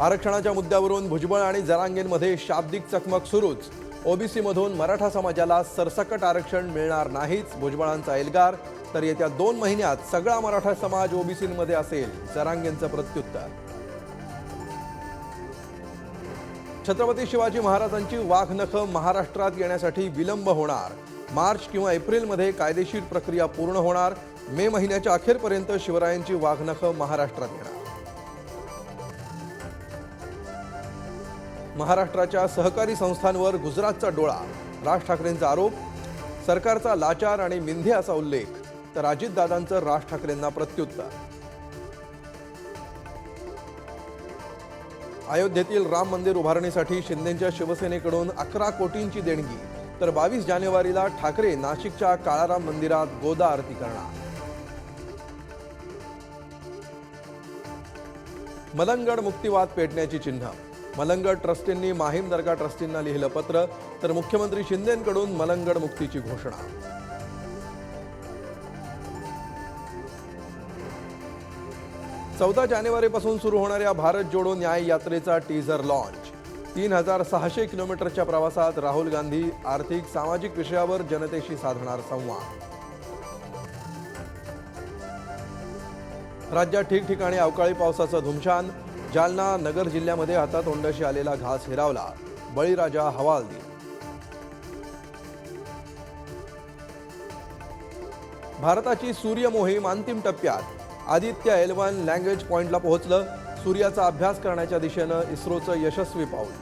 आरक्षणाच्या मुद्द्यावरून भुजबळ आणि जरांगेंमध्ये शाब्दिक चकमक सुरूच. ओबीसीमधून मराठा समाजाला सरसकट आरक्षण मिळणार नाहीच भुजबळांचा एल्गार. तर येत्या दोन महिन्यात सगळा मराठा समाज ओबीसीमध्ये असेल जरांगेंचं प्रत्युत्तर. छत्रपती शिवाजी महाराजांची वाघनखं महाराष्ट्रात येण्यासाठी विलंब होणार. मार्च किंवा एप्रिलमध्ये कायदेशीर प्रक्रिया पूर्ण होणार. मे महिन्याच्या अखेरपर्यंत शिवरायांची वाघनखं महाराष्ट्रात येणार. महाराष्ट्राच्या सहकारी संस्थांवर गुजरातचा डोळा. राज ठाकरेंचा आरोप सरकारचा लाचार आणि मिंधे असा उल्लेख तर अजितदादांचं राज ठाकरेंना प्रत्युत्तर. अयोध्येतील राम मंदिर उभारणीसाठी शिंदेच्या शिवसेनेकडून अकरा कोटींची देणगी तर बावीस जानेवारीला ठाकरे नाशिकच्या काळाराम मंदिरात गोदा आरती करणार. मलंगड मुक्तिवाद पेटण्याची चिन्ह. मलंगड ट्रस्टींनी माहीम दर्गा ट्रस्टींना लिहिलं पत्र तर मुख्यमंत्री शिंदेंकडून मलंगड मुक्तीची घोषणा. चौदा जानेवारीपासून सुरू होणाऱ्या भारत जोडो न्याय यात्रेचा टीझर लॉन्च तीन हजार सहाशे किलोमीटरच्या प्रवासात राहुल गांधी आर्थिक सामाजिक विषयावर जनतेशी साधणार संवाद. राज्यात ठिकठिकाणी अवकाळी पावसाचं धुमशान जालना नगर जिल्ह्यामध्ये हातातोंडाशी आलेला घास हिरावला. बळीराजा हवालदी भारताची सूर्य मोहीम अंतिम टप्प्यात. आदित्य एल वन लँग्वेज पॉइंटला पोहोचलं. सूर्याचा अभ्यास करण्याच्या दिशेनं इस्रोचं यशस्वी पाऊल.